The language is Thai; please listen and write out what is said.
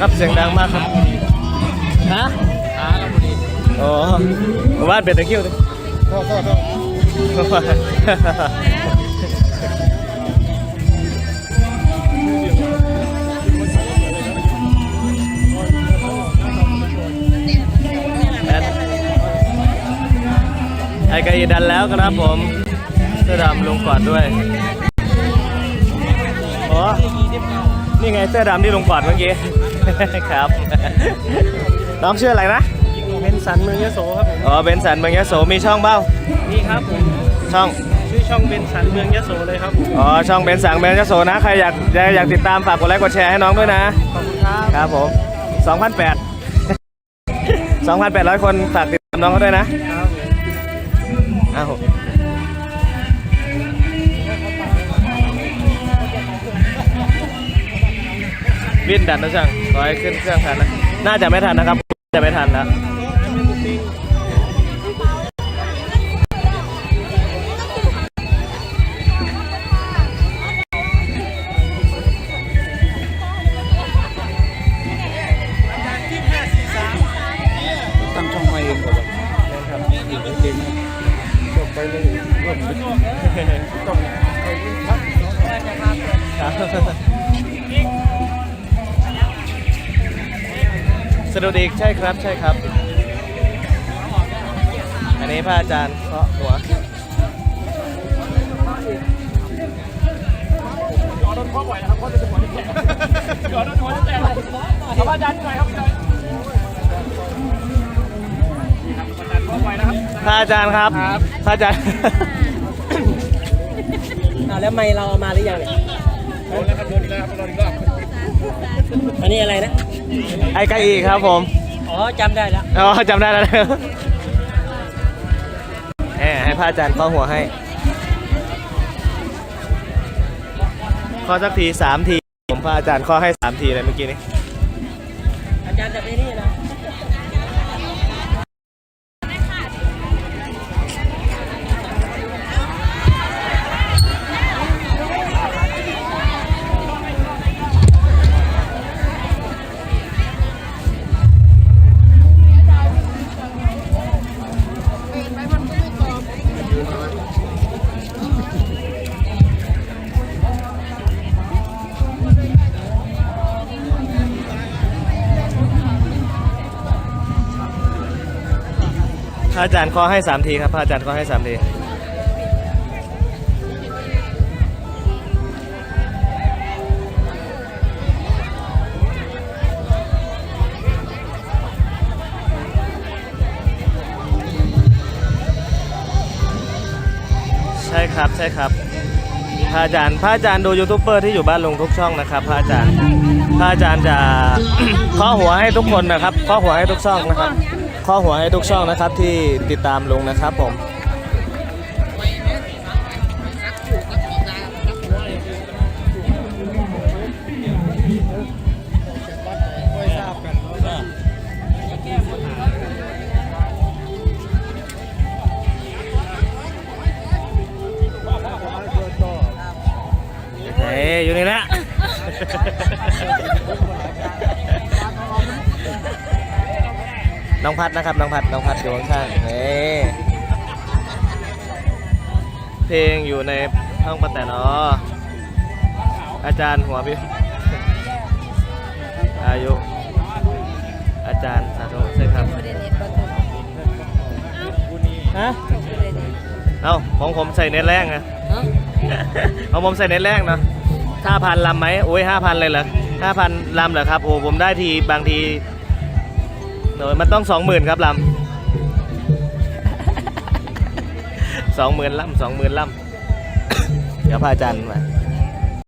ครับเสียงดังมากครับฮะขาเราพอดีอ๋อว่านเป็นตะคริวดิโทษโทษโทษไอ้กระอีดันแล้วครับผมเสื้อดำลงก่อนด้วยอ๋อนี่ไงเสื้อดำที่ลงก่อนเมื่อกี้ ครับ น้องชื่ออะไรนะเป็นสันเมืองยโสครับผมอ๋อเบนสันเมืองยโสมีช่องเบ้านี่ครับผมช่องชื่อช่องเป็นสันเมืองยโสเลยครับผมอ๋อช่องเบนสังเบนยโสนะใครอยากอยากติดตามฝากกดไลค์กดแชร์ให้น้องด้วยนะขอบคุณครับครับผม2,800 2,800 คนฝากติดตามน้องเขาด้วยนะครับอ้าว วิ่นดันนะช่างขอให้ขึ้นเครื่องทันนะ น่าจะไม่ทันนะครับจะไม่ทันแล้วตั้งช่องใหม่เองก่อนครับเก่งจบไปเลยร่วมต้องไปครับครับ สะดุดอีกใช่ครับใช่ครับ อันนี้พระอาจารย์เคาะหัวยอดรถพ่อไหวนะครับพ่อจะเป็นหัวที่แตกยอดรถหัวที่แตกเอาอาจารย์หน่อยครับอาจารย์อาจารย์พ่อไหวนะครับพระอาจารย์ครับครับพระอาจารย์อ่าแล้วไม่เราเอามาหรือยังเนี่ยโดนแล้วครับโดนอีกแล้วครับโดนอีกแล้ว อันนี้อะไรนะ ไอ้ไก่อีกครับผม อ๋อจำได้แล้ว อ๋อจำได้แล้วนะแหมให้พระอาจารย์เคาะหัวให้เคาะสักทีสามที ผมพระอาจารย์เคาะให้สามทีเลยเมื่อกี้นี้ อาจารย์จะไปนี่นะ ระอาจารย์เคาะให้สามทีครับพระอาจารย์เคาะให้สามทีใช่ครับใช่ครับพระอาจารย์พระอาจารย์ดูยูทูบเบอร์ที่อยู่บ้านลุงทุกช่องนะครับพระอาจารย์พระอาจารย์จะเคาะหัวให้ทุกคนนะครับเคาะหัวให้ทุกช่องนะครับ เคาะหัวให้ทุกช่องนะครับที่ติดตามลุงนะครับผมเฮ้ยอยู่นี่แหละ น้องพัดนะครับ น้องพัดน้องพัดอยู่ข้างๆเฮ้ยเพลงอยู่ในห้องประแต่นออาจารย์หัวพี่อายุ อาจารย์สาธุใช่ครับฮะเอ้าของผมใส่เน็ตแรงนะเอาผมใส่เน็ตแรงเนาะห้าพันลำไหมโอ้ยห้าพันเลยเหรอห้าพันลำเหรอครับ โอ้ผมได้ทีบางที เนอะมันต้องสองหมื่นครับลำสองหมื่นลำสองหมื่นลำเดี๋ยวพระอาจารย์มา